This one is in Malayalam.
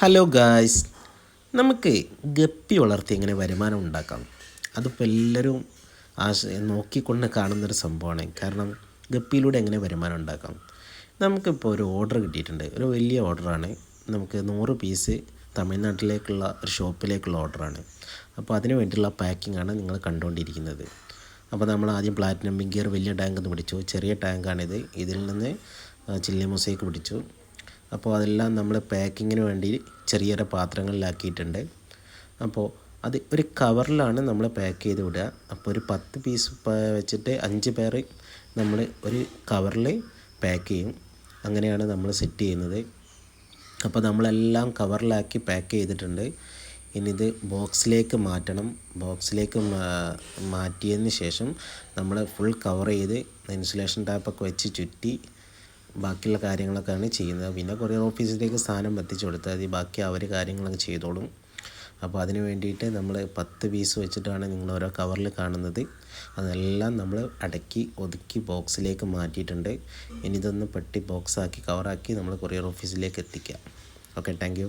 ഹലോ ഗായ്സ് നമുക്ക് ഗപ്പി വളർത്തി എങ്ങനെ വരുമാനം ഉണ്ടാക്കാം? അതിപ്പോൾ എല്ലാവരും ആശ നോക്കിക്കൊണ്ട് കാണുന്നൊരു സംഭവമാണ്. കാരണം ഗപ്പിയിലൂടെ എങ്ങനെ വരുമാനം ഉണ്ടാക്കാം? നമുക്കിപ്പോൾ ഒരു ഓർഡർ കിട്ടിയിട്ടുണ്ട്. ഒരു വലിയ ഓർഡറാണ് നമുക്ക് നൂറ് പീസ് തമിഴ്നാട്ടിലേക്കുള്ള ഒരു ഷോപ്പിലേക്കുള്ള ഓർഡറാണ് അപ്പോൾ അതിന് വേണ്ടിയുള്ള പാക്കിങ്ങാണ് നിങ്ങൾ കണ്ടുകൊണ്ടിരിക്കുന്നത്. അപ്പോൾ നമ്മൾ ആദ്യം പ്ലാറ്റിനം ബിങ്കിയർ വലിയ ടാങ്ക് എന്ന് പിടിച്ചു. ചെറിയ ടാങ്കാണിത് ഇതിൽ നിന്ന് ചില്ലി മൊസൈക്ക് പിടിച്ചു. അപ്പോൾ അതെല്ലാം നമ്മൾ പാക്കിങ്ങിന് വേണ്ടി ചെറിയ ചെറിയ പാത്രങ്ങളിലാക്കിയിട്ടുണ്ട്. അപ്പോൾ അത് ഒരു കവറിലാണ് നമ്മൾ പാക്ക് ചെയ്ത് വിടുക. അപ്പോൾ ഒരു പത്ത് പീസ് വെച്ചിട്ട് അഞ്ച് പേർ നമ്മൾ ഒരു കവറിൽ പാക്ക് ചെയ്യും. അങ്ങനെയാണ് നമ്മൾ സെറ്റ് ചെയ്യുന്നത്. അപ്പോൾ നമ്മളെല്ലാം കവറിലാക്കി പാക്ക് ചെയ്തിട്ടുണ്ട്. ഇനി ഇത് ബോക്സിലേക്ക് മാറ്റണം. ബോക്സിലേക്ക് മാറ്റിയതിന് ശേഷം നമ്മൾ ഫുൾ കവർ ചെയ്ത് ഇൻസുലേഷൻ ടാപ്പൊക്കെ വെച്ച് ചുറ്റി ബാക്കിയുള്ള കാര്യങ്ങളൊക്കെയാണ് ചെയ്യുന്നത്. പിന്നെ കൊറിയർ ഓഫീസിലേക്ക് സാധനം എത്തിച്ചു കൊടുത്താൽ മതി. ബാക്കി അവർ കാര്യങ്ങളൊക്കെ ചെയ്തോളും. അപ്പോൾ അതിന് വേണ്ടിയിട്ട് നമ്മൾ പത്ത് പീസ് വെച്ചിട്ടാണ് നിങ്ങൾ ഓരോ കവറിൽ കാണുന്നത്. അതെല്ലാം നമ്മൾ അടക്കി ഒതുക്കി ബോക്സിലേക്ക് മാറ്റിയിട്ടുണ്ട്. ഇനി ഇതൊന്ന് പെട്ടി ബോക്സാക്കി കവറാക്കി നമ്മൾ കൊറിയർ ഓഫീസിലേക്ക് എത്തിക്കാം. Okay thank